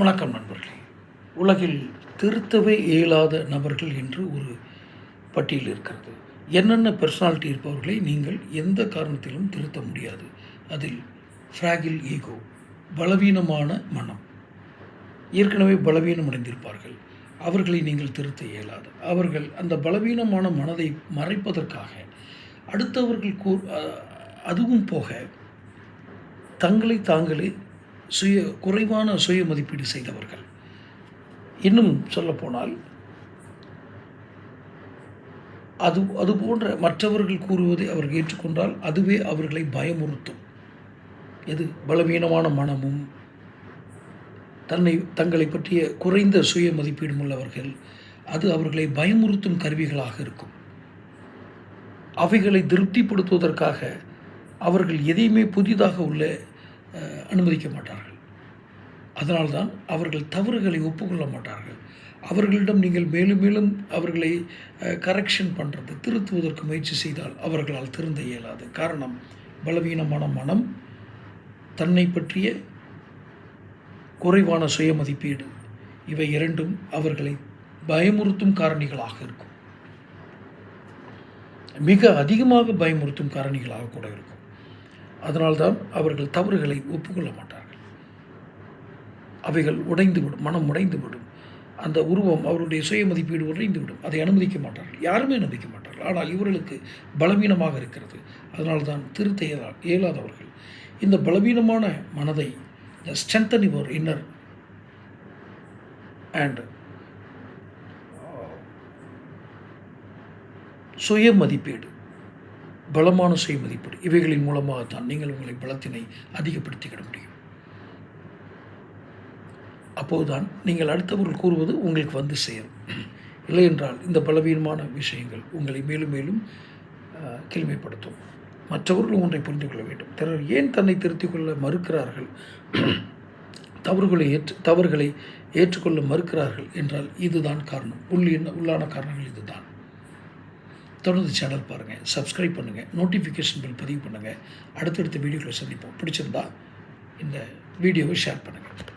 வணக்கம் நண்பர்களே. உலகில் திருத்தவே இயலாத நபர்கள் என்று ஒரு பட்டியல் இருக்கிறது. என்னென்ன பெர்சனாலிட்டி இருப்பவர்களை நீங்கள் எந்த காரணத்திலும் திருத்த முடியாது. அதில் ஃப்ராகில் ஈகோ பலவீனமான மனம். ஏற்கனவே பலவீனம் அடைந்திருப்பார்கள் அவர்களை நீங்கள் திருத்த இயலாது. அவர்கள் அந்த பலவீனமான மனதை மறைப்பதற்காக அடுத்தவர்கள் கூ அதுவும் போக தங்களை தாங்களே சுய குறைவான சுய மதிப்பீடு செய்தவர்கள். இன்னும் சொல்லப்போனால் அது அது போன்ற மற்றவர்கள் கூறுவதை அவர்கள் ஏற்றுக்கொண்டால் அதுவே அவர்களை பயமுறுத்தும். எது? பலவீனமான மனமும் தன்னை தங்களை பற்றிய குறைந்த சுய மதிப்பீடும் உள்ளவர்கள் அது அவர்களை பயமுறுத்தும் கருவிகளாக இருக்கும். அவைகளை திருப்திப்படுத்துவதற்காக அவர்கள் எதையுமே புதிதாக உள்ள அனுமதிக்க மாட்டார்கள். அதனால்தான் அவர்கள் தவறுகளை ஒப்புக்கொள்ள மாட்டார்கள். அவர்களிடம் நீங்கள் மேலும் மேலும் அவர்களை கரெக்ஷன் பண்ணுறது திருத்துவதற்கு முயற்சி செய்தால் அவர்களால் திருந்த இயலாது. காரணம் பலவீனமான மனம் தன்னை பற்றிய குறைவான சுய மதிப்பீடு இவை இரண்டும் அவர்களை பயமுறுத்தும் காரணிகளாக இருக்கும். மிக அதிகமாக பயமுறுத்தும் காரணிகளாக கூட இருக்கும். அதனால்தான் அவர்கள் தவறுகளை ஒப்புக்கொள்ள மாட்டார்கள். அவைகள் உடைந்துவிடும் மனம் உடைந்துவிடும். அந்த உருவம் அவருடைய சுய மதிப்பீடு உடைந்துவிடும். அதை அனுமதிக்க மாட்டார்கள். யாருமே அனுமதிக்க மாட்டார்கள். ஆனால் இவர்களுக்கு பலவீனமாக இருக்கிறது. அதனால்தான் திருத்த இயலா இயலாதவர்கள் இந்த பலவீனமான மனதை the strengthen your inner and சுய மதிப்பீடு பலமான சுய மதிப்பீடு இவைகளின் மூலமாகத்தான் நீங்கள் உங்களை பலத்தினை அதிகப்படுத்திக்கிட முடியும். அப்போதுதான் நீங்கள் அடுத்தவர்கள் கூறுவது உங்களுக்கு வந்து சேரும். இல்லை என்றால் இந்த பலவீனமான விஷயங்கள் உங்களை மேலும் மேலும் கிளிமைப்படுத்தும் மற்றவர்கள் மற்றவர்களும் ஒன்றை புரிந்து கொள்ள வேண்டும். பிறர் ஏன் தன்னை திருத்திக் கொள்ள மறுக்கிறார்கள்? தவறுகளை ஏற்று தவறுகளை ஏற்றுக்கொள்ள மறுக்கிறார்கள் என்றால் இதுதான் காரணம். உள்ளின உள்ளான காரணங்கள் இதுதான். தொடர்ந்து சேனல் பாருங்கள் சப்ஸ்கிரைப் பண்ணுங்கள் நோட்டிஃபிகேஷன் பில் பதிவு பண்ணுங்கள் அடுத்தடுத்த வீடியோக்களை சந்திப்போம். பிடிச்சிருந்தா இந்த வீடியோவை ஷேர் பண்ணுங்கள்